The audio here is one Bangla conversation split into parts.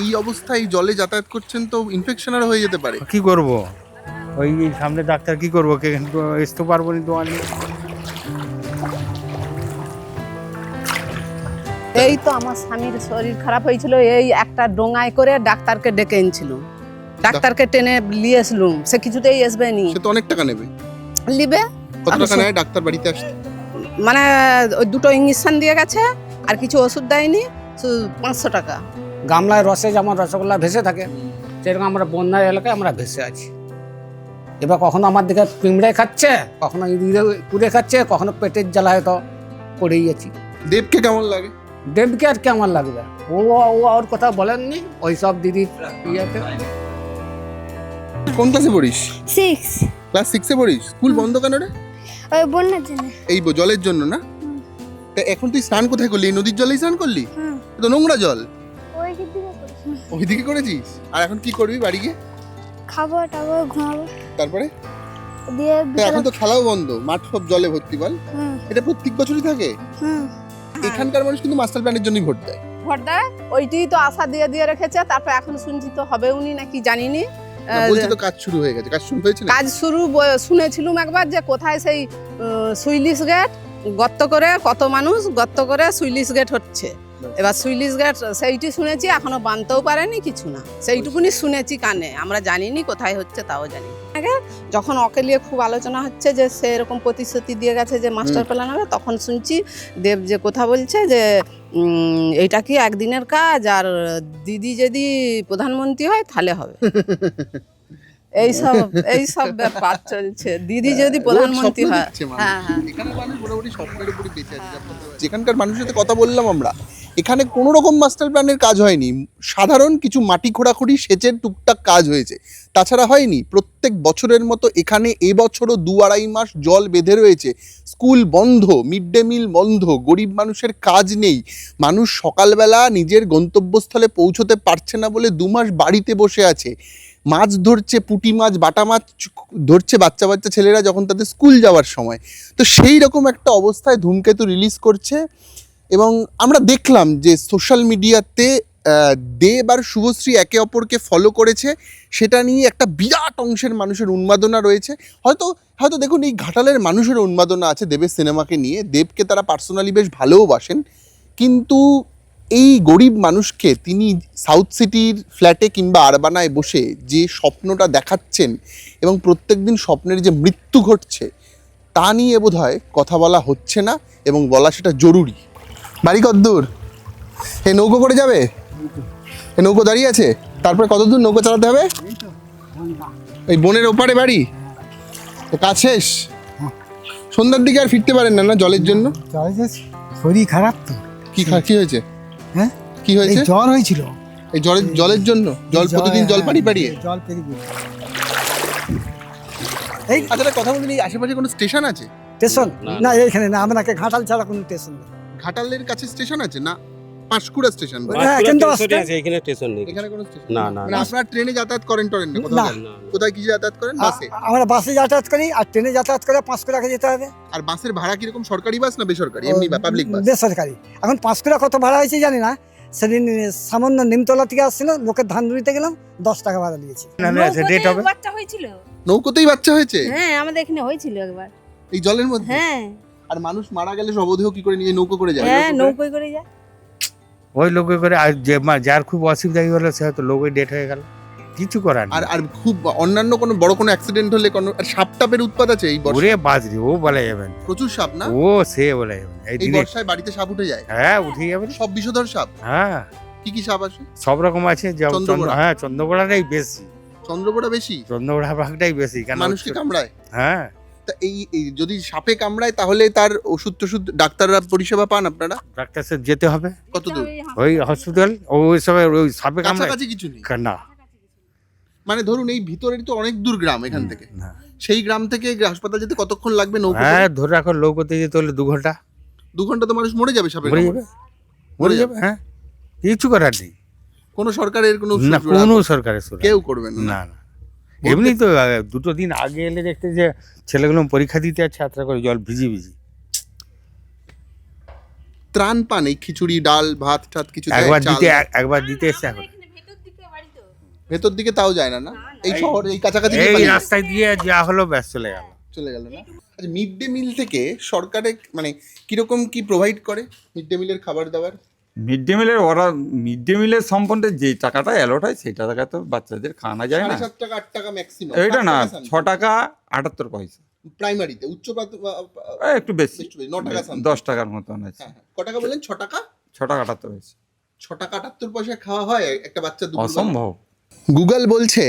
এই অবস্থায় জলে যাতায়াত করছেন তো ইনফেকশন আর হয়ে যেতে পারে। কি করব? ওই সামনে ডাক্তার কি করব? কে আসতে পারব না দোকানে এই তো আমার স্বামীর শরীর খারাপ হয়েছিল। এই একটা ডোঙায় করে ডাক্তারকে ডেকে এনেছিল। ডাক্তারকে টেনে নিয়ে আসলুম সে কিছুতেই আসবে নি। সে তো অনেক টাকা নেবে। লিবে কত টাকা নেয় ডাক্তার বাড়িতে আসতে মানে ওই দুটো ইঞ্জেকশন দিয়ে গেছে আর কিছু ওষুধ দেয়নি শুধু পাঁচশো টাকা। গামলায় রসে যেমন রসগোল্লা ভেসে থাকে সেরকম আমরা বন্যার এলাকায় আমরা ভেসে আছি। এবার কখনো আমার দিকে পিঁমড়ে খাচ্ছে কখনো পুড়ে খাচ্ছে কখনো পেটের জ্বালা হয়তো পড়েই আছি। দেবকে কেমন লাগে? দেবকে আর কেমন লাগবে? ও ও ওর কথা বলেননি ওই সব দিদির ইয়েতে। কোন ক্লাসে পড়িস? সিক্স ক্লাস সিক্সে পড়িস? স্কুল বন্ধ কেন রে? ওই বন্যার জন্য। এই ব- জলের জন্য না? তা এখন তুই স্নান কোথায় করলি? এই নদীর জলেই স্নান করলি? হুম। এ তো নোংরা জল। ওই দিকে করেছি ওইদিকে করেছিস? আর এখন কি করবি বাড়ি গিয়ে? খাব টাবো ঘুমাবো। তারপরে? দিয়ে তা এখন তো খেলাও বন্ধ। মাঠ সব জলে ভর্তি বল। হুম। এটা প্রত্যেক বছরই থাকে। হুম। এখানকার মানুষ কিন্তু মাস্টার প্ল্যানের জন্যই ভোট দেয়। ভোট দেয়? ওইটি তো আশা দিয়ে দিয়ে রেখেছে তারপর এখন শুনছি তো হবে উনি নাকি জানিনি। না, বলছি তো কাজ শুরু হয়ে গেছে। কাজ শুরু হয়েছে কাজ শুরু শুনেছিলাম একবার যে কোথায় সেই সুইলিশ গেট গর্ত করে কত মানুষ গর্ত করে সুইলিশ গেট হচ্ছে। এবার সুইলিশ গেট সেইটি শুনেছি এখনও বানতেও পারেনি কিছু না। সেইটুকুনি শুনেছি কানে আমরা জানিনি কোথায় হচ্ছে তাও জানি আগে যখন ওকে নিয়ে খুব আলোচনা হচ্ছে যে সে এরকম প্রতিশ্রুতি দিয়ে গেছে যে মাস্টার প্ল্যান হবে তখন শুনছি দেব যে কথা বলছে যে এটা কি একদিনের কাজ? আর দিদি যদি প্রধানমন্ত্রী হয় তাহলে হবে। এইসব এইসব ব্যাপার চলছে। দিদি যদি প্রধানমন্ত্রী স্বপ্ন হয় হ্যাঁ হ্যাঁ। যেখানকার মানুষের সাথে কথা বললাম আমরা এখানে কোনো রকম মাস্টার প্ল্যানের কাজ হয়নি। সাধারণ কিছু মাটি খোঁড়াখুড়ি, সেচের টুকটাক কাজ হয়েছে। তাছাড়া হয়নি, প্রত্যেক বছরের মতো এখানে এবছরও দু আড়াই মাস জল বেঁধে রয়েছে। স্কুল বন্ধ মিড ডে মিল বন্ধ, গরিব মানুষের কাজ নেই। মানুষ সকালবেলা নিজের গন্তব্যস্থলে পৌঁছতে পারছে না বলে দু মাস বাড়িতে বসে আছে। মাছ ধরছে, পুঁটি মাছ, বাটা মাছ ধরছে বাচ্চা বাচ্চা ছেলেরা যখন তাদের স্কুল যাওয়ার সময়। তো সেই রকম একটা অবস্থায় ধূমকেতু রিলিজ করছে। এবং আমরা দেখলাম যে সোশ্যাল মিডিয়াতে দেব আর শুভশ্রী একে অপরকে ফলো করেছে। সেটা নিয়ে একটা বিরাট অংশের মানুষের উন্মাদনা রয়েছে। হয়তো হয়তো দেখুন এই ঘাটালের মানুষের উন্মাদনা আছে দেবের সিনেমাকে নিয়ে। দেবকে তারা পার্সোনালি বেশ ভালোওবাসেন কিন্তু এই গরিব মানুষকে তিনি সাউথ সিটির ফ্ল্যাটে কিংবা আরবানায় বসে যে স্বপ্নটা দেখাচ্ছেন এবং প্রত্যেকদিন স্বপ্নের যে মৃত্যু ঘটছে, তা নিয়ে বোধ হয় কথা বলা হচ্ছে না এবং বলা সেটা জরুরি। বাড়ি কতদূর এ নৌকো করে যাবে? এ নৌকো দাঁড়িয়ে আছে? তারপরে কত দূর নৌকো চালাতে হবে? ওই বনের ওপারে বাড়ি? কাজ শেষ? সন্ধ্যার দিকে আর ফিরতে পারেন না না জলের জন্য? শরীর খারাপ তো। কি কি হয়েছে? হ্যাঁ? কি হয়েছে? জ্বর হয়েছিল। এই জলের জলের জন্য? জল এই প্রতিদিন জল হ্যাঁ, পাড়ি পাড়িয়ে? জল এই আচ্ছা একটা কথা বলুন এই আশেপাশে কোনো স্টেশন আছে? স্টেশন? না। এইখানে না আপনাকে ঘাটাল ছাড়া কোনো স্টেশন নেই। ঘাটালের কাছে স্টেশন আছে না? পাঁশকুড়া স্টেশন হ্যাঁ, এখানে তো স্টেশনে আছে এখানে স্টেশন নেই এখানে কোনো স্টেশন না, না, মানে আপনারা ট্রেনে যাতায়াত করেন টরেন না? কোথাও না। যান? না, না। কোথায় কি যাতায়াত করেন? বাসে? আমরা বাসে যাতায়াত করি আর ট্রেনে যাতায়াত করে টাকা যেতে হবে। আর বাসের ভাড়া কীরকম? সরকারি বাস না বেসরকারি? এমনি বা পাবলিক বাস? বেসরকারি। এখন টাকা কত ভাড়া হয়েছে জানি না। সেদিন সামান্য নিমতলা থেকে আসছিল লোকের ধান রুইতে গেলাম দশ টাকা ভাড়া নিয়েছে না না সে ডেট হবে? বাচ্চা হয়েছিল। নৌকোতেই বাচ্চা হয়েছে? হ্যাঁ আমাদের এখানে হয়েছিল একবার। এই জলের মধ্যে? হ্যাঁ। আর মানুষ মারা গেলে সবদেহ কি করে নিয়ে নৌকো করে যায়। হ্যাঁ নৌকোয় করে? যায়। ওই লোকে করে আর যে মা- যার খুব অসুবিধা হয়ে গেলো সে হয়তো লোকে ডেট হয়ে গেল। কিছু করার আর আর খুব অন্যান্য কোনো বড় কোনো অ্যাক্সিডেন্ট হলে কোনো আর সাপ টাপের উৎপাত আছে এই বর্ষায়? ওরে বাজরি ও বলা যাবে না। প্রচুর সাপ না? ও সে বলা যাবে না। এই এই দিনে বর্ষায় বাড়িতে সাপ উঠে যায়? হ্যাঁ উঠে যাবে সব বিষধর সাপ? হ্যাঁ। কি কি সাপ আছে? সব রকম আছে যেমন চন্দ্র? হ্যাঁ চন্দ্রগোড়াটাই বেশি। চন্দ্রপোড়া বেশি? চন্দ্রগোড়া ভাগটাই বেশি কেন মানুষকে কামড়ায়? হ্যাঁ। এই এই যদি সাপে কামড়ায় তাহলে তার ওষুধ টষুধ ডাক্তাররা পরিষেবা পান আপনারা? ডাক্তার সাথে যেতে হবে। কত দূর ওই হসপিটাল ওই সব ওই সাপে কামড়ায়। কাছাকাছি কিছু নেই? না। মানে ধরুন এই ভিতরের তো অনেক দূর গ্রাম এখান থেকে। না। সেই গ্রাম থেকে হাসপাতাল যেতে কতক্ষণ লাগবে নৌকো? হ্যাঁ ধরে রাখো লোকতে যেতে হলে দু ঘণ্টা। দু ঘণ্টা তো মানুষ মরে যাবে সাপে মরে কামড়ে। যাবে। মরে যাবে হ্যাঁ। কিছু করার নেই। কোনো সরকারের কোনো না কোনো সরকারের কেউ করবে না। না না। এমনি তো দুটো দিন আগে এলে দেখতে যে ছেলেগুলো পরীক্ষা দিতে যাচ্ছে ছাত্রা করে জল ভিজি ভিজি ত্রাণ পান এই খিচুড়ি ডাল ভাত টাত কিছু দেয়? একবার দিতে? একবার দিতে এসছে এখন। ভেতর দিকে তাও যায় না না? এই শহর এই কাছাকাছি এই রাস্তায় দিয়ে যা হলো ব্যাস চলে গেল। চলে গেল না? আচ্ছা মিড ডে মিল থেকে সরকারে মানে কীরকম কি প্রোভাইড করে মিড ডে মিলের খাবার দাবার? মিড ডে মিলের ওরা মিড ডে মিলের সম্বন্ধে যে টাকাটা অ্যালট হয় সেই টাকা তো বাচ্চাদের খাওয়ানো যায় না। সাত টাকা আট টাকা ম্যাক্সিমাম এইটা না ছ টাকা আটাত্তর পয়সা। প্রাইমারিতে উচ্চ একটু বেশি। একটু বেশি, ন টাকা দশ টাকার মতন আছে। হ্যাঁ, হ্যাঁ। ক টাকা বললেন? ছ টাকা? ছ টাকা আটাত্তর পয়সা। ছ টাকা আটাত্তর পয়সা খাওয়া হয় একটা বাচ্চা? অসম্ভব। গুগল বলছে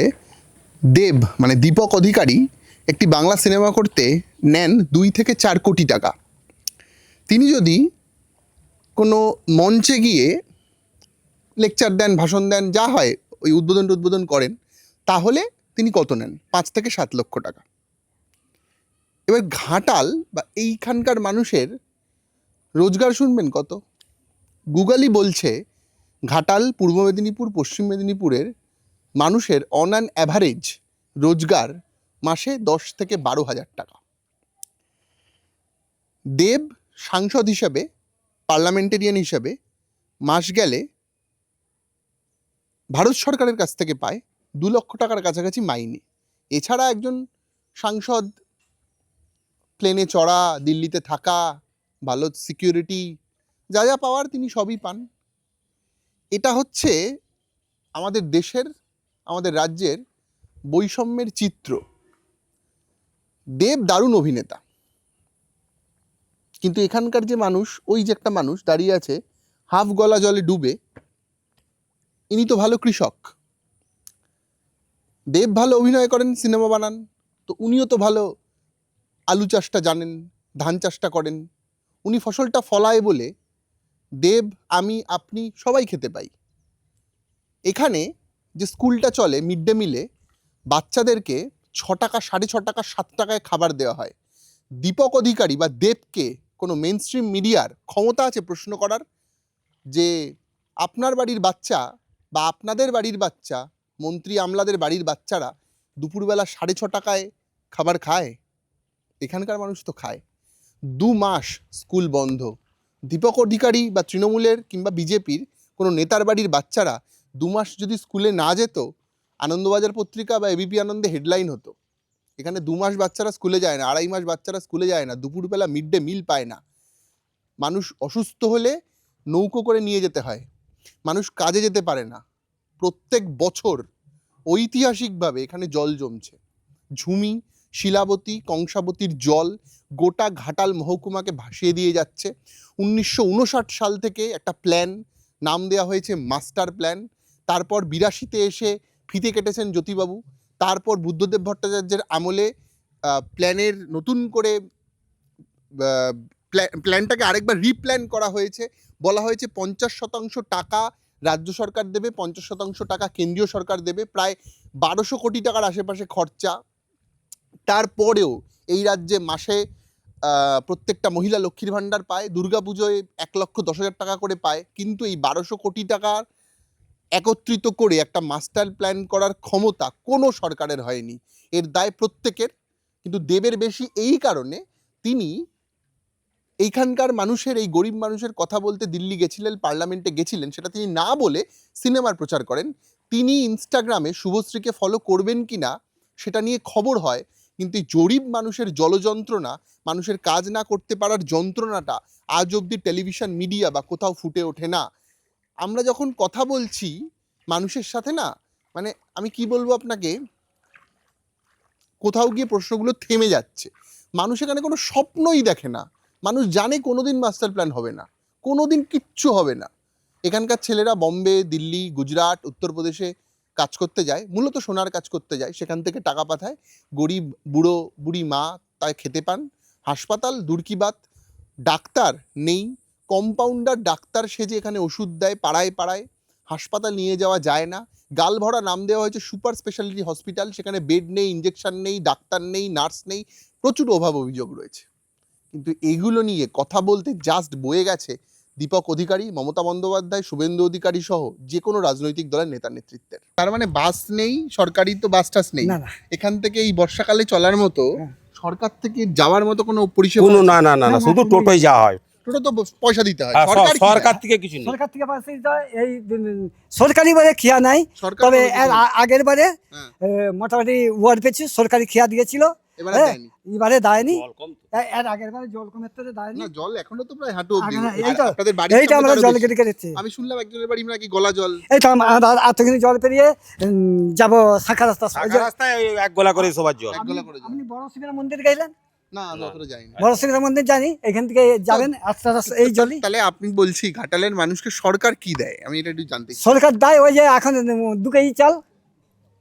দেব মানে দীপক অধিকারী একটি বাংলা সিনেমা করতে নেন দুই থেকে চার কোটি টাকা। তিনি যদি কোনো মঞ্চে গিয়ে লেকচার দেন, ভাষণ দেন, যা হয়, ওই উদ্বোধন উদ্বোধন করেন, তাহলে তিনি কত নেন? পাঁচ থেকে সাত লক্ষ টাকা। এবার ঘাটাল বা এইখানকার মানুষের রোজগার শুনবেন কত? গুগলই বলছে, ঘাটাল পূর্ব মেদিনীপুর, পশ্চিম মেদিনীপুরের মানুষের অন অ্যান অ্যাভারেজ রোজগার মাসে দশ থেকে বারো হাজার টাকা। দেব সাংসদ হিসাবে পার্লামেন্টেরিয়ান হিসাবে মাস গেলে ভারত সরকারের কাছ থেকে পায় দু লক্ষ টাকার কাছাকাছি মাইনে। এছাড়া একজন সাংসদ প্লেনে চড়া, দিল্লিতে থাকা ভালো সিকিউরিটি যা যা পাওয়ার তিনি সবই পান। এটা হচ্ছে আমাদের দেশের, আমাদের রাজ্যের বৈষম্যের চিত্র। দেব দারুণ অভিনেতা। কিন্তু এখানকার যে মানুষ, ওই যে একটা মানুষ দাঁড়িয়ে আছে, হাফ গলা জলে ডুবে, ইনি তো ভালো কৃষক। দেব ভালো অভিনয় করেন, সিনেমা বানান, তো উনিও তো ভালো আলু চাষটা জানেন, ধান চাষটা করেন। উনি ফসলটা ফলায় বলে, দেব, আমি, আপনি সবাই খেতে পাই। এখানে যে স্কুলটা চলে মিড ডে মিলে, বাচ্চাদেরকে ছ টাকা, সাড়ে ছ টাকা, সাত টাকায় খাবার দেওয়া হয়। দীপক অধিকারী বা দেবকে কোনো মেন স্ট্রিম মিডিয়ার ক্ষমতা আছে প্রশ্ন করার যে আপনার বাড়ির বাচ্চা বা আপনাদের বাড়ির বাচ্চা, মন্ত্রী আমলাদের বাড়ির বাচ্চারা দুপুরবেলা সাড়ে ছ টাকায় খাবার খায়? এখানকার মানুষ তো খায়। দু মাস স্কুল বন্ধ। দীপক অধিকারী বা তৃণমূলের কিংবা বিজেপির কোনো নেতার বাড়ির বাচ্চারা দু মাস যদি স্কুলে না যেত, আনন্দবাজার পত্রিকা বা এবিপি আনন্দে হেডলাইন হতো। এখানে দু মাস বাচ্চারা স্কুলে যায় না, আড়াই মাস বাচ্চারা স্কুলে যায় না, দুপুরবেলা মিড ডে মিল পায় না। মানুষ অসুস্থ হলে নৌকো করে নিয়ে যেতে হয়। মানুষ কাজে যেতে পারে না। প্রত্যেক বছর ঐতিহাসিকভাবে এখানে জল জমছে। ঝুমি, শিলাবতী, কংসাবতীর জল গোটা ঘাটাল মহকুমাকে ভাসিয়ে দিয়ে যাচ্ছে। উনিশশো উনষাট সাল থেকে একটা প্ল্যান নাম দেওয়া হয়েছে মাস্টার প্ল্যান তারপর বিরাশিতে এসে ফিতে কেটেছেন জ্যোতিবাবু। তারপর বুদ্ধদেব ভট্টাচার্যের আমলে প্ল্যানের নতুন করে প্ল্যানটাকে আরেকবার রিপ্ল্যান করা হয়েছে। বলা হয়েছে পঞ্চাশ শতাংশ টাকা রাজ্য সরকার দেবে, পঞ্চাশ শতাংশ টাকা কেন্দ্রীয় সরকার দেবে, প্রায় বারোশো কোটি টাকার আশেপাশে খরচা। তারপরেও এই রাজ্যে মাসে প্রত্যেকটা মহিলা লক্ষ্মীর ভাণ্ডার পায়, দুর্গাপুজোয় এক লক্ষ দশ হাজার টাকা করে পায়। কিন্তু এই বারোশো কোটি টাকার একত্রিত করে একটা মাস্টার প্ল্যান করার ক্ষমতা কোনো সরকারের হয়নি। এর দায় প্রত্যেকের। কিন্তু দেবের বেশি এই কারণে তিনি এইখানকার মানুষের, এই গরিব মানুষের কথা বলতে দিল্লি গেছিলেন, পার্লামেন্টে গেছিলেন, সেটা তিনি না বলে সিনেমার প্রচার করেন। তিনি ইনস্টাগ্রামে শুভশ্রীকে ফলো করবেন কি না, সেটা নিয়ে খবর হয়। কিন্তু জরিব মানুষের জলযন্ত্রণা, মানুষের কাজ না করতে পারার যন্ত্রণাটা আজ অবধি টেলিভিশন মিডিয়া বা কোথাও ফুটে ওঠে না। আমরা যখন কথা বলছি মানুষের সাথে না মানে আমি কি বলব আপনাকে? কোথাও গিয়ে প্রশ্নগুলো থেমে যাচ্ছে। মানুষ এখানে কোনো স্বপ্নই দেখে না। মানুষ জানে কোনোদিন মাস্টার প্ল্যান হবে না। কোনো দিন কিচ্ছু হবে না। এখানকার ছেলেরা বম্বে, দিল্লি, গুজরাট, উত্তরপ্রদেশে কাজ করতে যায়। মূলত সোনার কাজ করতে যায়। সেখান থেকে টাকা পাঠায়। গরিব, বুড়ো, বুড়ি মা তাই খেতে পান। হাসপাতাল দুর্কিবাত ডাক্তার নেই। কম্পাউন্ডার ডাক্তার সেজে এখানে ওষুধ দেয় পাড়ায় পাড়ায়। হাসপাতাল নিয়ে যাওয়া যায় না। গাল ভরা নাম দেওয়া হয়েছে সুপার স্পেশালিটি হসপিটাল। সেখানে বেড নেই ইঞ্জেকশন নেই ডাক্তার নেই নার্স নেই। প্রচুর অভাব অভিযোগ রয়েছে। কিন্তু এগুলো নিয়ে কথা বলতে জাস্ট বয়ে গেছে দীপক অধিকারী মমতা বন্দ্যোপাধ্যায় শুভেন্দু অধিকারী সহ যে কোনো রাজনৈতিক দলের নেতা নেতৃত্বের। তার মানে বাস নেই সরকারি তো বাস টাস নেই। না না। এখান থেকে এই বর্ষাকালে চলার মতো হ্যাঁ। সরকার থেকে যাওয়ার মতো কোনো পরিষেবা না না না না শুধু টোটোই যাওয়া হয়। টোটো তো পয়সা দিতে হয়। সরকার সরকার থেকে কিছু নেই। সরকার থেকে পাশে দিতে হয়, এই সরকারি বারে খেয়া নাই। তবে আগের বারে হ্যাঁ। মোটামুটি ওয়ার্ড পেয়েছি সরকারি খেয়া দিয়েছিল। এবারে হ্যাঁ, দেয়নি এবারে দেয়নি। জল কম এর আগের বারে জল কমের তো দেয়নি। না জল এখনও তো প্রায় হাঁটু আপনাদের বাড়ি এইটা আমরা জল কেটে কেটেছি। আমি শুনলাম একজনের বাড়ি নাকি গলা জল। এই তো আমরা এতখানি জল পেরিয়ে যাব শাখা রাস্তা ফাঁকা রাস্তায় এক গোলা করে সবার জল। এক গলা করে আপনি বড় শিবের মন্দির গেলেন? না যাইনি মন্দির জানি এখান থেকে যাবেন আস্তে আস্তে এই জলই তাহলে আপনি বলছি ঘাটালের মানুষকে সরকার কি দেয়? আমি এটা একটু জানতে সরকার দেয় ওই যে এখন দু কেজি চাল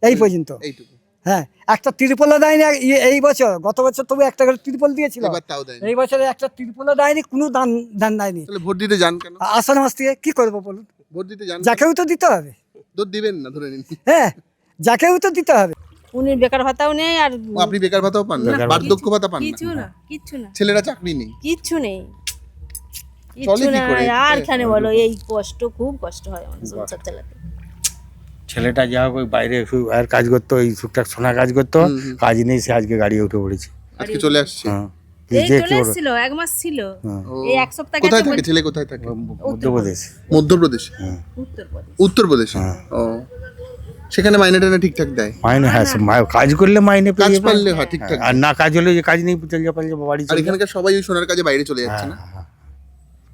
এই পর্যন্ত। এইটুকু। হ্যাঁ একটা তিরপলও দেয়নি এই- বছর গত বছর তবু একটা করে তিরপল দিয়েছিল। তাও এই বছরে একটা তিরপলও দেয়নি কোনো দান দান দেয়নি। ভোট দিতে যান কেন? আষাঢ় মাস থেকে কি করব বলুন? ভোট দিতে যান যাকেও তো দিতে হবে। দিবেন না ধরে নিন। হ্যাঁ যাকেও তো দিতে হবে। উনি বেকার ভাতাও নেই আর আপনি বেকার ভাতাও পান না? বার্ধক্য ভাতা। পান কিছু না না কিচ্ছু না। ছেলেরা চাকরি নেই। কিচ্ছু নেই। চলে কিচ্ছু কি না আর খানে বলো এই কষ্ট খুব কষ্ট হয় আমাদের সংসার চালাতে। ছেলেটা যা হোক ওই বাইরে আর কাজ করতো এই টুকটাক সোনা কাজ করতো। কাজ নেই সে আজকে গাড়ি উঠে পড়েছে। আজকে চলে আসছে? হ্যাঁ। এক মাস ছিল। হ্যাঁ, এই এক সপ্তাহ কোথায় থাকে ছেলে কোথায় থাকে? মধ্যপ্রদেশ। মধ্যপ্রদেশ উত্তরপ্রদেশ। উত্তরপ্রদেশ? হ্যাঁ। ও। সেখানে মাইনে টাইনে ঠিকঠাক দেয়। মাইনে হ্যাঁ সে মা- কাজ করলে মাইনে কাজ পেয়ে। পারলে হয় ঠিকঠাক আর না কাজ হলে যে কাজ নেই চলে চলে যাবে বাড়ি আর চলে। এখানকার সবাই ওই সোনার কাজে বাইরে চলে যাচ্ছে হ্যাঁ, না হ্যাঁ।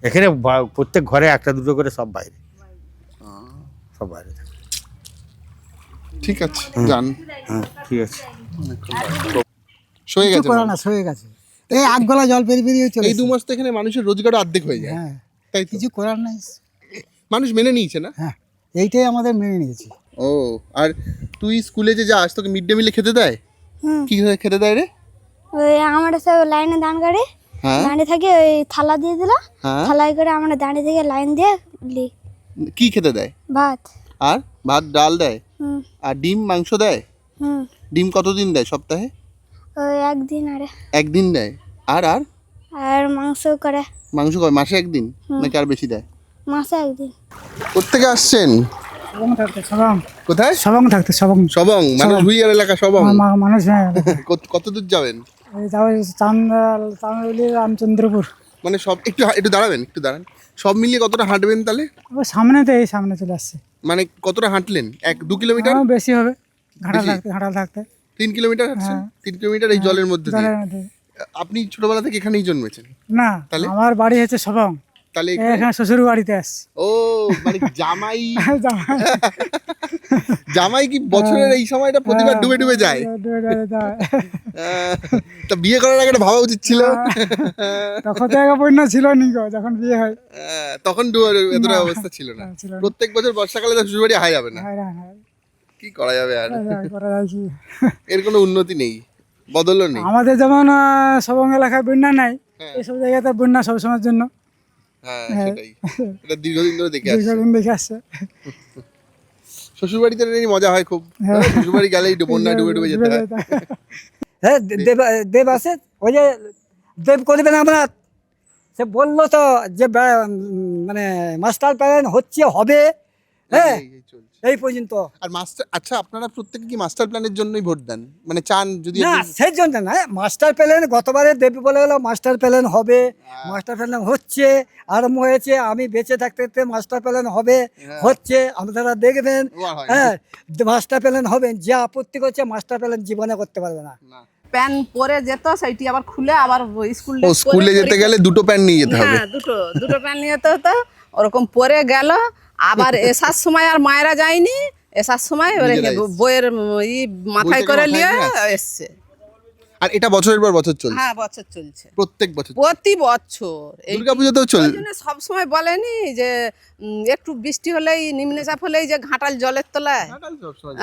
এখানে বা- প্রত্যেক ঘরে একটা দুটো করে সব বাইরে। সব বাইরে। থাকে। ঠিক আছে যান। হ্যাঁ ঠিক আছে। সয়ে কিছু গেছে করে মানুষ। না সয়ে গেছে। এই এক গলা জল পেরিয়ে পেরিয়ে চলে এই দু মাস তো এখানে মানুষের রোজগার অর্ধেক হয়ে যায়। হ্যাঁ তাই তো? কিছু করার নাই। মানুষ মেনে নিয়েছে না? হ্যাঁ এইটাই আমাদের মেনে নিয়েছি। ও আর তুই স্কুলে যে যাস তোকে মিড ডে মিলে খেতে দেয়? হুম। কি করে খেতে দেয় রে? ওই আমরা সব লাইনে দান করে। হ্যাঁ। দাঁড়িয়ে থাকে ওই থালা দিয়ে দিল। হ্যাঁ। থালায় করে আমরা দাঁড়িয়ে থেকে লাইন দিয়ে লি কি খেতে দেয়? ভাত। আর ভাত ডাল দেয়? হুম। আর ডিম মাংস দেয়? হুম। ডিম কতদিন দেয় সপ্তাহে? ওই একদিন আরে। একদিন দেয়। আর আর? আর মাংস করে। মাংস করে মাসে একদিন? নাকি আর বেশি দেয়? মাসে একদিন। কোথেকে আসছেন? কোথায়? সবং থাকতে সবং। সবং? মানুষ ভুইয়ার এলাকা সবং? মানুষ কত- কত দূর যাবেন? চান্দাল চান্দালি রামচন্দ্রপুর। মানে সব একটু একটু দাঁড়াবেন একটু দাঁড়ান। সব মিলিয়ে কতটা হাঁটবেন তাহলে? সামনে তো এই সামনে চলে আসছে। মানে কতটা হাঁটলেন? এক দু কিলোমিটার? বেশি হবে। ঘাটাল থাকতে ঘাটাল থাকতে। তিন কিলোমিটার হাঁটছেন? তিন কিলোমিটার এই জলের মধ্যে আপনি ছোটবেলা থেকে এখানেই জন্মেছেন? না তাহলে? আমার বাড়ি হচ্ছে সবং। তাহলে এখানে শ্বশুর বাড়িতে আসছি ও মানে জামাই জামাই। কি বছরের এই সময়টা প্রতিবার ডুবে ডুবে যায়? তা বিয়ে করার আগে ভাবা উচিত ছিল। তখন তো একা বন্যা ছিল নি যখন বিয়ে হয়। তখন ডুবে এতটা অবস্থা ছিল না। প্রত্যেক বছর বর্ষাকালে তো শ্বশুরবাড়ি হাই যাবে না। হয় কি করা যাবে আর? এর কোনো উন্নতি নেই বদলও নেই। আমাদের যেমন সবং এলাকায় বন্যা নাই হ্যাঁ। এইসব জায়গাতে বন্যা সবসময়ের জন্য। হ্যাঁ সেটাই। এটা দীর্ঘদিন ধরে দেখে আসছে। দীর্ঘদিন দেখে আসছে। শ্বশুরবাড়িতে এই মজা হয় খুব। শ্বশুরবাড়ি গেলেই বন্যায় ডুবে ডুবে যেতে হয়। হ্যাঁ দেব দেব আছে? ওই যে দেব করবেন আমরা? সে বলল তো যে মানে মাস্টার প্ল্যান হচ্ছে হবে। হ্যাঁ এই- এই চলছে। এই পর্যন্ত আর মাস্টার আচ্ছা আপনারা প্রত্যেকে কি মাস্টার প্ল্যানের জন্যই ভোট দেন মানে চান যদি না সেই জন্য না মাস্টার প্ল্যান গতবারে দেবী বলে গেলো মাস্টার প্ল্যান হবে হ্যাঁ। মাস্টার প্ল্যান হচ্ছে আরম্ভ হয়েছে আমি বেঁচে থাকতে থাকতে মাস্টার প্ল্যান হবে হ্যাঁ। হচ্ছে আপনারা দেখবেন হয়। হ্যাঁ মাস্টার প্ল্যান হবে যে আপত্তি করছে মাস্টার প্ল্যান জীবনে করতে পারবে না। প্যান পরে যেত সেইটি আবার খুলে আবার স্কুল ও স্কুলে যেতে গেলে দুটো প্যান্ট নিয়ে যেতে হবে হ্যাঁ দুটো দুটো প্যান নিয়ে যেতে হতো ওরকম পরে গেল আবার এসার সময় আর মায়েরা যায়নি এসার সময় বইয়ের ই মাথায় করে নিয়ে এসছে। আর এটা বছরের পর বছর চলছে? হ্যাঁ বছর চলছে। প্রত্যেক বছর প্রতি বছর। এই দুর্গা পুজোতেও চল? সব সময় বলেনি যে একটু বৃষ্টি হলেই নিম্নচাপ হলেই যে ঘাটাল জলের তলায়?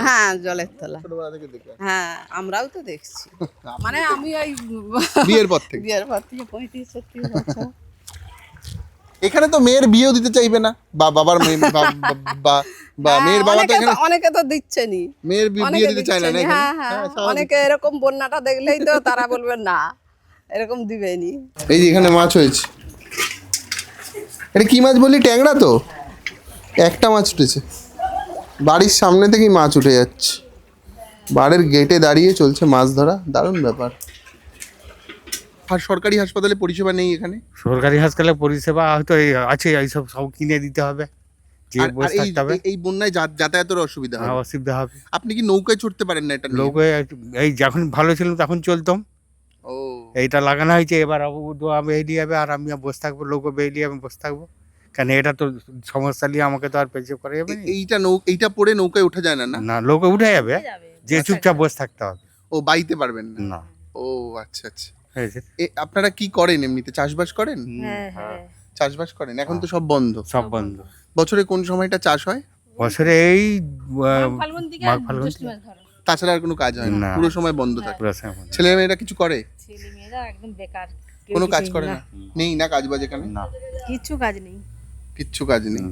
হ্যাঁ জলের তলা ছোটবেলা থেকে দেখে আসছি। হ্যাঁ আমরাও তো দেখছি। মানে আমি ওই বিয়ের পর থেকে। বিয়ের পর থেকে পঁয়ত্রিশ ছত্রিশ বছর। এখানে তো মেয়ের বিয়েও দিতে চাইবে না। বা বাবার মেয়ে বা- বা- হ্যাঁ, মেয়ের বাবা তো এখানে অনেকে তো দিচ্ছে নি মেয়ের বিয়ে দিতে চায় না? হ্যাঁ হ্যাঁ অনেকে এরকম বন্যাটা দেখলেই তো তারা বলবে না এরকম দিবেনি। এই যে এখানে মাছ হয়েছে। এটা কি মাছ বললি? ট্যাংরা তো? একটা মাছ উঠেছে। বাড়ির সামনে থেকেই মাছ উঠে যাচ্ছে। বাড়ির গেটে দাঁড়িয়ে চলছে মাছ ধরা। দারুণ ব্যাপার। আর সরকারি হাসপাতালে পরিষেবা নেই এখানে? সরকারি হাসপাতালে পরিষেবা হয়তো এই আছে এইসব সব কিনে দিতে হবে। যে আর- আর বসে এই থাকতে হবে। এই- এই বন্যায় যা- যাতায়াতের অসুবিধা হ্যাঁ, হয় অসুবিধা হবে। আপনি কি নৌকায় চড়তে পারেন না এটা নিয়ে? লোকে এই যখন ভালো ছিল তখন চলতাম। ও। এইটা লাগানো হয়েছে এবার আবু বেরিয়ে যাবে আর আমি বসে থাকব লোক বেরিয়ে আমি বসে থাকব। কেন এটা তো সমস্যা নিয়ে আমাকে তো আর পেছিয়ে করা যাবে এ- না। এইটা নৌ এইটা পরে নৌকায় ওঠা যায় না না? না লোকে উঠে যাবে। যে চুপচাপ বসে থাকতে হবে। ও বাইতে পারবেন না। না। ও আচ্ছা আচ্ছা। আপনারা কি করেন এমনিতে? চাষবাস করেন? হ্যাঁ হ্যাঁ। চাষবাস করেন? এখন তো সব বন্ধ। সব বন্ধ। বছরে কোন সময়টা চাষ হয়? বছরে এই মাঘ ফাল্গুন জ্যৈষ্ঠ মাস ধরো। তাছাড়া আর কোনো কাজ হয় না। পুরো সময় বন্ধ থাকে। ছেলে মেয়েরা কিছু করে? ছেলে মেয়েরা একদম বেকার। কোনো কাজ করে না। নেই না কাজ বাজ এখানে? না। কিচ্ছু কাজ নেই। কিচ্ছু কাজ নেই।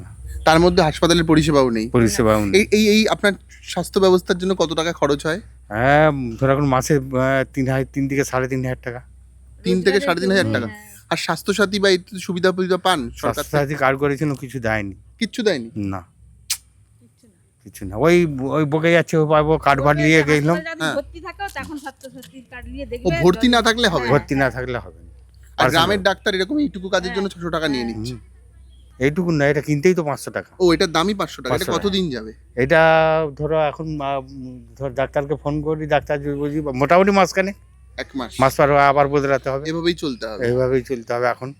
তার মধ্যে হাসপাতালের পরিষেবাও নেই। পরিষেবা নেই। এই এই এই আপনার স্বাস্থ্য ব্যবস্থার জন্য কত টাকা খরচ হয়? হ্যাঁ ধর এখন মাসে তিন হাজার তিন থেকে সাড়ে তিন হাজার টাকা। তিন থেকে সাড়ে তিন হাজার টাকা। আর স্বাস্থ্যসাথী বা সুবিধা সুবিধা পান সরকার? স্বাস্থ্যসাথী কার্ড করেছিল কিছু দেয়নি। কিচ্ছু দেয়নি? না। কিছু না। ওই ওই বকে যাচ্ছে ও পাবো কার্ড ফার্ড নিয়ে গেছিলাম। হ্যাঁ। ভর্তি থাকো তখন ছাত্রছাত্রীর কার্ড নিয়ে ও ভর্তি না থাকলে হবে ভর্তি না থাকলে হবে আর গ্রামের ডাক্তার এরকম এইটুকু কাজের জন্য ছশো টাকা নিয়ে নিচ্ছে। এইটুকু না এটা কিনতেই তো পাঁচশো টাকা। ও এটার দামই পাঁচশো টাকা এটা কতদিন যাবে? এটা ধরো এখন ধর ডাক্তারকে ফোন করি ডাক্তার যদি বুঝি মোটামুটি মাসখানে এক মাস। মাস পার আবার বদলাতে হবে। এভাবেই চলতে হবে। এইভাবেই চলতে হবে এখন।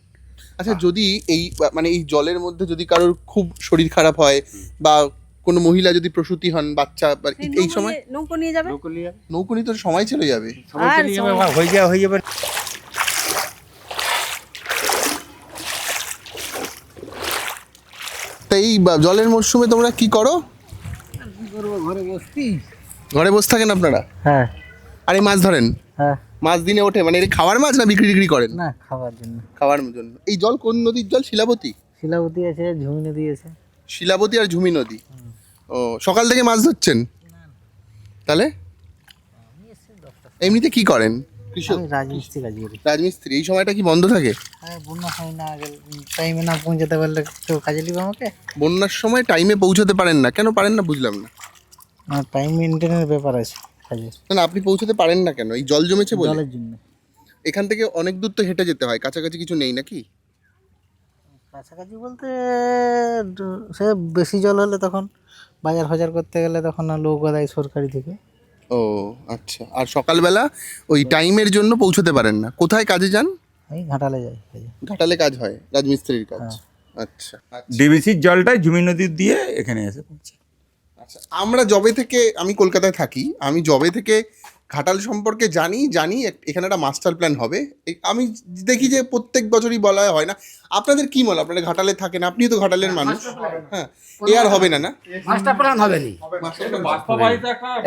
আচ্ছা যদি এই মানে এই জলের মধ্যে যদি কারোর খুব শরীর খারাপ হয় বা কোনো মহিলা যদি প্রসূতি হন বাচ্চা বা এই এই নৌকো সময় নিয়ে- নৌকো নিয়ে যাবে। নৌকনি তো সময় যাবে। চলে যাবে, হয়ে যাবে হয়ে যাবে। তা এই জলের মরশুমে তোমরা কি করো? ঘরে বসতি ঘরে বসে থাকেন আপনারা? হ্যাঁ। আর এই মাছ ধরেন? হ্যাঁ। মাছ দিনে ওঠে মানে এটা খাওয়ার মাছ না বিক্রি টিক্রি করেন? না খাবার জন্য। খাওয়ার জন্য। এই জল কোন নদীর জল? শিলাবতী? শিলাবতী আছে ঝুমি নদী আছে। শিলাবতী আর ঝুমি নদী। ও সকাল থেকে মাছ ধরছেন? তাহলে? এমনিতে কি করেন? কৃষক? রাজমিস্ত্রি কাজ করি। রাজমিস্ত্রি এই সময়টা কি বন্ধ থাকে? হ্যাঁ বন্যা হয় না টাইমে না পৌঁছাতে পারলে কেউ কাজে নিবে আমাকে। বন্যার সময় টাইমে পৌঁছাতে পারেন না। কেন পারেন না বুঝলাম না। না টাইম মেনটেনের ব্যাপার আছে কাজের না আপনি পৌঁছাতে পারেন না কেন? এই জল জমেছে বলে? জলের জন্য। এখান থেকে অনেক দূর তো হেঁটে যেতে হয়। কাছাকাছি কিছু নেই নাকি? কাছাকাছি বলতে সে বেশি জল হলে তখন বাজার ফাজার করতে গেলে তখন না লোক দেয় সরকারি থেকে। ও আচ্ছা। আর সকালবেলা ওই টাইমের জন্য পৌঁছতে পারেন না। কোথায় কাজে যান? আমি ঘাটালে যাই ঘাটালে কাজ হয় রাজমিস্ত্রির কাজ। আচ্ছা আচ্ছা। ডিবিসির জলটাই জুমি নদীর দিয়ে এখানে এসে পৌঁছে। আচ্ছা আমরা জবে থেকে আমি কলকাতায় থাকি আমি জবে থেকে ঘাটাল সম্পর্কে জানি জানি এখানে একটা মাস্টার প্ল্যান হবে। আমি দেখি যে প্রত্যেক বছরই বলা হয় না। আপনাদের কি মনে? আপনারা ঘাটালে থাকেন আপনিও তো ঘাটালের মানুষ। হ্যাঁ এ আর হবে না না? মাস্টার প্ল্যান হবে নি।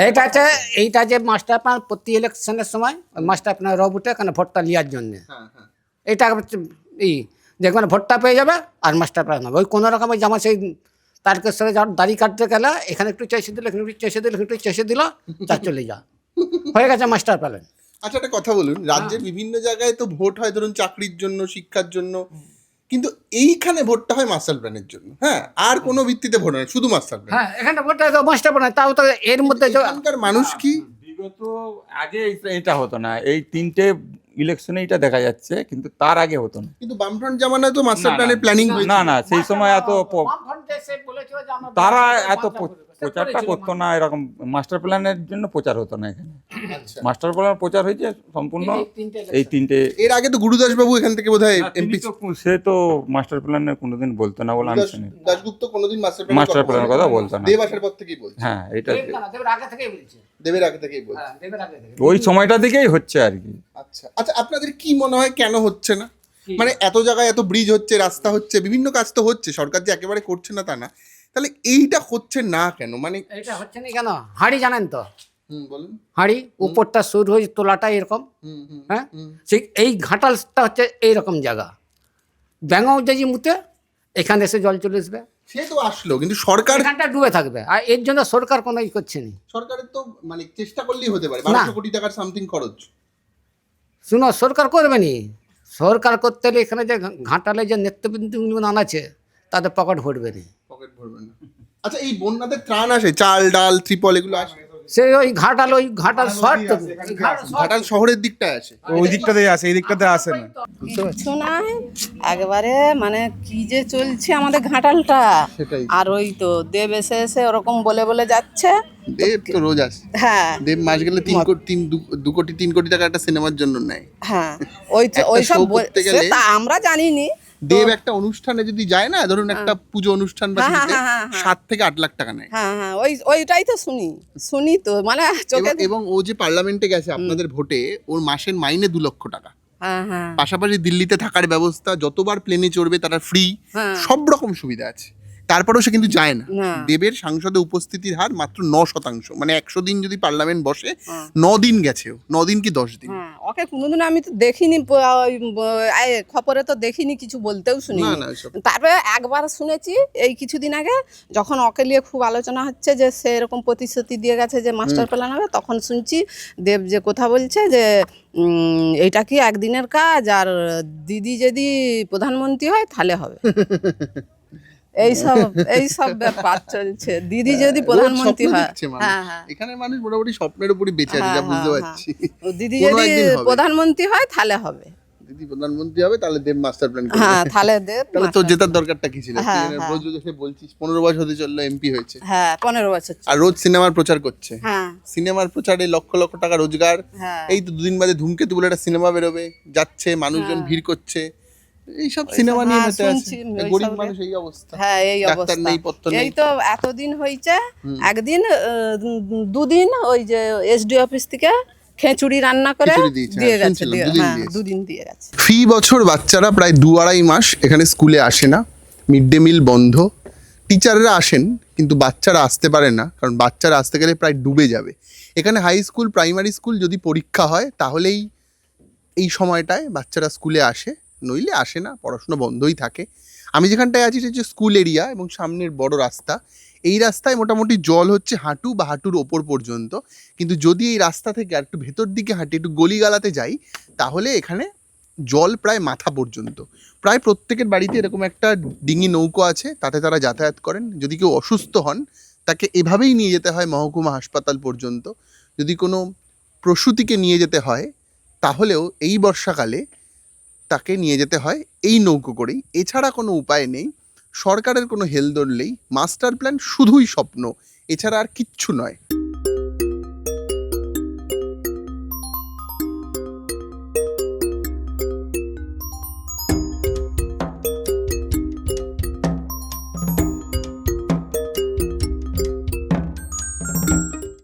এইটা আছে এইটা যে মাস্টার প্ল্যান প্রতি ইলেকশনের সময় ওই মাস্টার প্ল্যান রব উঠে কেন ভোটটা নেওয়ার জন্য। হ্যাঁ হ্যাঁ। হচ্ছে এই দেখবেন ভোটটা পেয়ে যাবে আর মাস্টার প্ল্যান হবে। ওই কোনো রকমের যেমন সেই তারকেশ্বরে যাওয়ার দাড়ি কাটতে গেলে এখানে একটু চেষে দিল এখানে একটু চেষে দিল এখানে একটু চেষে দিল যা চলে যা হয়ে গেছে মাস্টার প্ল্যান আচ্ছা একটা কথা বলুন রাজ্যের বিভিন্ন জায়গায় তো ভোট হয় ধরুন চাকরির জন্য শিক্ষার জন্য কিন্তু এইখানে ভোটটা হয় মাস্টার প্ল্যানের জন্য হ্যাঁ? আর কোনো ভিত্তিতে ভোট হয় শুধু মাস্টার প্ল্যান হ্যাঁ এখানে ভোটটা তো মাস্টার প্ল্যান তাও তো এর মধ্যে এখানকার মানুষ কি? বিগত আগে এটা- হতো না এই তিনটে ইলেকশনে এটা দেখা যাচ্ছে কিন্তু তার আগে হতো না। কিন্তু বামফ্রন্ট জামানায় তো মাস্টার প্ল্যানের প্ল্যানিং না না সেই সময় এত তারা এত প্রচারটা করতো না এরকম মাস্টার প্ল্যানের জন্য প্রচার হতো না এখানে। আচ্ছা। মাস্টার প্ল্যান প্রচার হয়েছে সম্পূর্ণ এই তিনটে এর আগে তো গুরুদাস বাবু এখান থেকে বোধহয় এমপি সে তো মাস্টার প্ল্যানের কোনোদিন বলতো না বলে আমি শুনি দাশগুপ্ত কোনোদিন মাস্টার মাস্টার প্ল্যানের কথা বলতো না। দেব আসার পর থেকেই বলছে। হ্যাঁ এটা দেবের আগে থেকেই বলছে। দেবের আগে থেকেই বলছে। হ্যাঁ দেবের আগে থেকে ওই সময়টা থেকেই হচ্ছে আর কি। আচ্ছা আচ্ছা আপনাদের কি মনে হয় কেন হচ্ছে না? মানে এত জায়গায় এত ব্রিজ হচ্ছে রাস্তা হচ্ছে বিভিন্ন কাজ তো হচ্ছে সরকার যে একেবারে করছে না তা না। তাহলে এইটা হচ্ছে না কেন? মানে এটা হচ্ছে না কেন? হাঁড়ি জানেন তো? বলুন। হাঁড়ি উপরটা শুরু হয়ে তোলাটা এরকম। হ্যাঁ। ঠিক এই ঘাটালটা হচ্ছে এইরকম জায়গা। ব্যাঙও যদি মুতে এখানে এসে জল চলে আসবে। সে তো আসলো কিন্তু সরকার এখানটা ডুবে থাকবে। আর এর জন্য সরকার কোনো ই করছে না। সরকারের তো মানে চেষ্টা করলেই হতে পারে। বারোশো কোটি টাকার সামথিং খরচ। শুনো সরকার করবে নি। সরকার করতে হলে এখানে যে ঘাটালে যে নেতৃবৃন্দগুলো আছে তাদের পকেট ভরবে না। পকেট ভরবে না। আচ্ছা এই বন্যাতে ত্রাণ আসে চাল ডাল ত্রিপল এগুলো আসে? সেই ওই ঘাটাল ওই ঘাটাল শর্ট ঘাটাল। শহরের দিকটায় আসে। ওই দিকটাতে আসে এই দিকটাতে আসে না। নাই একবারে মানে কি যে চলছে আমাদের ঘাটালটা। আর ওই তো দেব এসে এসে ওরকম বলে বলে যাচ্ছে। দেব তো রোজ আসে। হ্যাঁ। দেব মাস গেলে তিন কোটি তিন দু- দু কোটি তিন কোটি টাকা একটা সিনেমার জন্য নেয়। হ্যাঁ ওই ওই সব show বল- করতে গেলে- তা আমরা জানিনি দেব একটা অনুষ্ঠানে যদি যায় না ধরুন একটা পুজো অনুষ্ঠান বা হ্যাঁ, কিছুতে, হ্যাঁ, হ্যাঁ, হ্যাঁ। সাত থেকে আট লাখ টাকা নেয়। হ্যাঁ হ্যাঁ ওই ওইটাই তো শুনি শুনি তো মানে চোখে এবং- ও যে পার্লামেন্টে গেছে আপনাদের ভোটে ওর মাসের মাইনে দু লক্ষ টাকা। হ্যাঁ হ্যাঁ। পাশাপাশি দিল্লিতে থাকার ব্যবস্থা যতবার প্লেনে চড়বে তারা ফ্রি হ্যাঁ। সব রকম সুবিধা আছে। তারপরেও সে কিন্তু যায় না। দেবের সাংসদে উপস্থিতির হার মাত্র ন শতাংশ। মানে একশো দিন যদি পার্লামেন্ট বসে হ্যাঁ। ন দিন গেছে ন দিন কি দশ দিন? হ্যাঁ ওকে কোনোদিন আমি তো দেখিনি খবরে তো দেখিনি কিছু বলতেও শুনি তারপরে একবার শুনেছি এই কিছুদিন আগে যখন ওকে নিয়ে খুব আলোচনা হচ্ছে যে সে এরকম প্রতিশ্রুতি দিয়ে গেছে যে মাস্টার প্ল্যান হবে তখন শুনছি দেব যে কথা বলছে যে এটা কি একদিনের কাজ? আর দিদি যদি প্রধানমন্ত্রী হয় তাহলে হবে। এই সব এই সব ব্যাপার চলছে। দিদি যদি রোজ প্রধানমন্ত্রী হয়। হ্যাঁ হ্যাঁ। এখানে মানুষ মোটামুটি স্বপ্নের উপরই বেঁচে আছে যা হ্যাঁ, বুঝতে হ্যাঁ, পারছি। দিদি যদি প্রধানমন্ত্রী হয় তাহলে হবে। যদি প্রধানমন্ত্রী হবে তাহলে দেব মাস্টার প্ল্যান হ্যাঁ তাহলে দেব তাহলে তোর জেতার দরকারটা কি ছিল? হ্যাঁ, হ্যাঁ। রোজ রোজ এসে বলছিস পনেরো বছর হতে চলল এমপি হয়েছে। হ্যাঁ পনেরো বছর আর রোজ সিনেমার প্রচার করছে। হ্যাঁ। সিনেমার প্রচারে লক্ষ লক্ষ টাকা রোজগার। হ্যাঁ। এই তো দুদিন বাদে ধূমকেতু বলে একটা সিনেমা বেরোবে। যাচ্ছে মানুষজন হ্যাঁ। ভিড় করছে। এইসব সিনেমা নিয়ে হ্যাঁ, মেতে আছে। গরিব মানুষ এই অবস্থা। হ্যাঁ এই অবস্থা। নেই পত্র নেই। এই তো এতদিন হয়েছে একদিন দুদিন ওই যে এসডি অফিস থেকে খেচুড়ি রান্না করে দিয়ে হ্যাঁ, গেছে হ্যাঁ। দুদিন দিয়ে গেছে। ফি বছর বাচ্চারা প্রায় দু আড়াই মাস এখানে স্কুলে আসে না মিড ডে মিল বন্ধ। টিচাররা আসেন কিন্তু বাচ্চারা আসতে পারে না কারণ বাচ্চারা আসতে গেলে প্রায় ডুবে যাবে। এখানে হাই স্কুল প্রাইমারি স্কুল যদি পরীক্ষা হয় তাহলেই এই সময়টায় বাচ্চারা স্কুলে আসে। নইলে আসে না, পড়াশোনা বন্ধই থাকে। আমি যেখানটায় আছি সেটা হচ্ছে স্কুল এরিয়া এবং সামনের বড় রাস্তা। এই রাস্তায় মোটামুটি জল হচ্ছে হাঁটু বা হাঁটুর ওপর পর্যন্ত। কিন্তু যদি এই রাস্তা থেকে আর একটু ভেতর দিকে হাঁটি, একটু গলিগালাতে যাই, তাহলে এখানে জল প্রায় মাথা পর্যন্ত। প্রায় প্রত্যেকের বাড়িতে এরকম একটা ডিঙি নৌকো আছে, তাতে তারা যাতায়াত করেন। যদি কেউ অসুস্থ হন, তাকে এভাবেই নিয়ে যেতে হয় মহকুমা হাসপাতাল পর্যন্ত। যদি কোনো প্রসূতিকে নিয়ে যেতে হয়, তাহলেও এই বর্ষাকালে তাকে নিয়ে যেতে হয় এই নৌকো করেই। এছাড়া কোনো উপায় নেই। সরকারের কোনো হেলদোল নেই। মাস্টার প্ল্যান শুধুই স্বপ্ন। এছাড়া আর কিচ্ছু নয়।